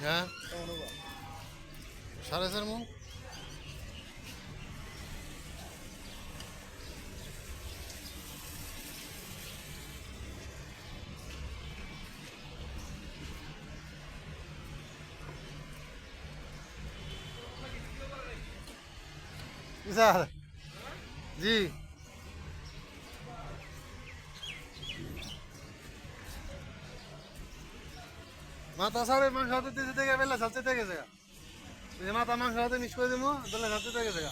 হ্যাঁ? সাড়ে চার মন? জি। মাথা সারে, মাংস হাতে দিতে থেকে বেলা সাথে থেকে গেছে এই মাথা, মাংস হাতে মিক্স করে দেবো বেলা সাথে থেকে গেছে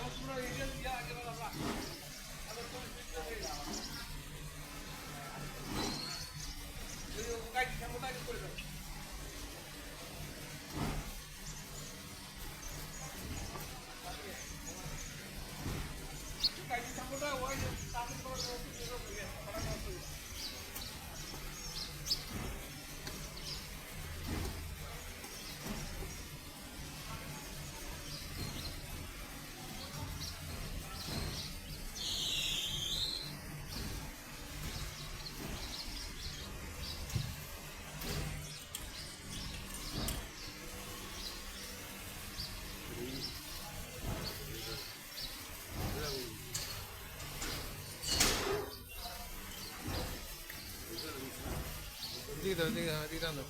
আমরা দিয়ে দাও দিয়ে দাও দিয়ে দাও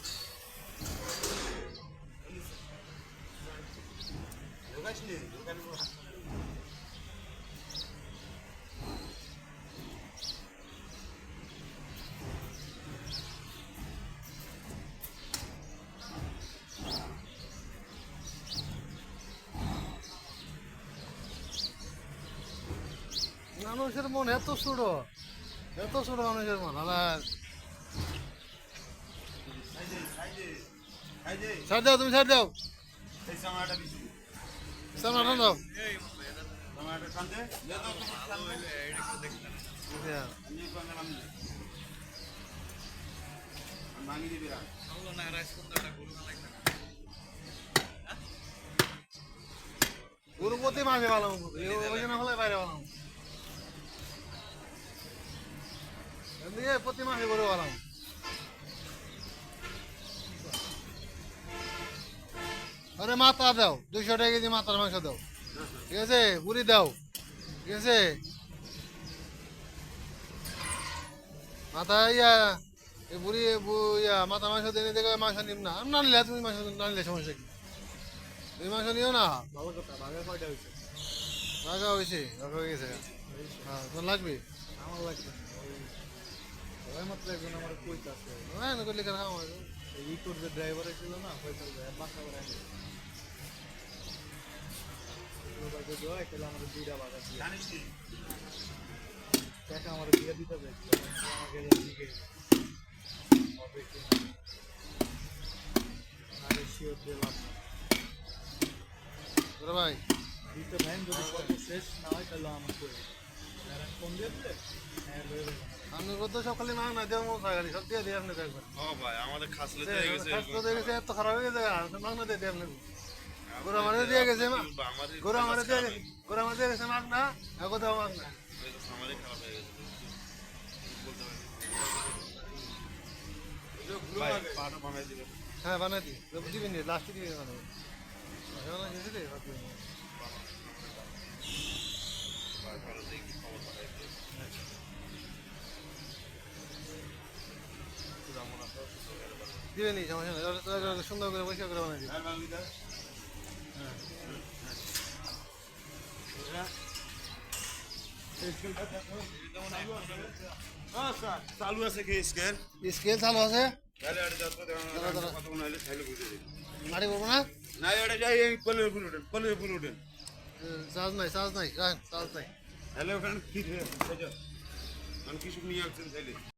মানুষের মন এত ছোট এত ছোট মানুষের মন আবার ছাড় দাও, তুমি ছাড় দাও। সামনে দাও। গরু প্রতি মাসে ভালো ওই জন্য হলে বাইরে ভালো প্রতি মাসে গরু ভালো আরে মাথা দাও দুইশো টাকা কেজি মাথার মাংস দাও। ঠিক আছে? বুড়ি দাও। ঠিক আছে? মাথা ইয়া এই বুড়ি ইয়া মাথা মাংস দিনে দেখে মাংস নিম না। না নিলে তুমি মাংস না নিলে সমস্যা কি? তুমি মাংস নিও না? ভালো কথা ভাগে কয়টা হয়েছে? রাগা হয়েছে রাগা হয়ে গেছে। হ্যাঁ তোর লাগবে? আমার লাগছে না। ওই মাত্র একজন আমার কইতাছে। হ্যাঁ না করলে হবে এই ইকোর যে ড্রাইভার ছিল না পয়সা দেয় বাসা করে আনি যদি হয় তাহলে আমাদের দুইটা বাগা দিয়ে টাকা আমার দিয়ে দিতে হবে আমাকে কি না ভাই ভাই না হয়, তাহলে আমার করে ফোন দিয়ে দিলে? হ্যাঁ কত সব খালি মাং না দেবো খালি সব দিয়ে দিই আপনি দেখবেন। ও ভাই আমাদের খাসলে দিয়ে গেছে স্বাস্থ্য দিয়ে গেছে এত খারাপ হয়ে গেছে মাং না দিয়ে দিই আপনি গরু দিয়ে গেছে মা। গরু আমাদের দিয়ে গেছে গরু আমাদের দিয়ে গেছে মাগ না দেওয়া মাগ না। খারাপ হয়ে গেছে। বানাই হ্যাঁ দিই। দিবেন লাস্টে দিয়ে বানাবো। দিয়ে ভাত দিবেন। ভাই ভালো দেখি খবর পাঠাই দিবে দিবেন নি সমস্যা নেই সুন্দর করে পরিষ্কার করে বানাই দিবেন চালু আছে কি স্কেল? স্কেল চালু আছে। মারি করব না? না এটা যাই কলের ফুল উঠেন কলের ফুল উঠেন। চার্জ নাই চার্জ নাই চার্জ নাই। ওখানে কি মানে কিছু নিয়ে আসছেন তাহলে।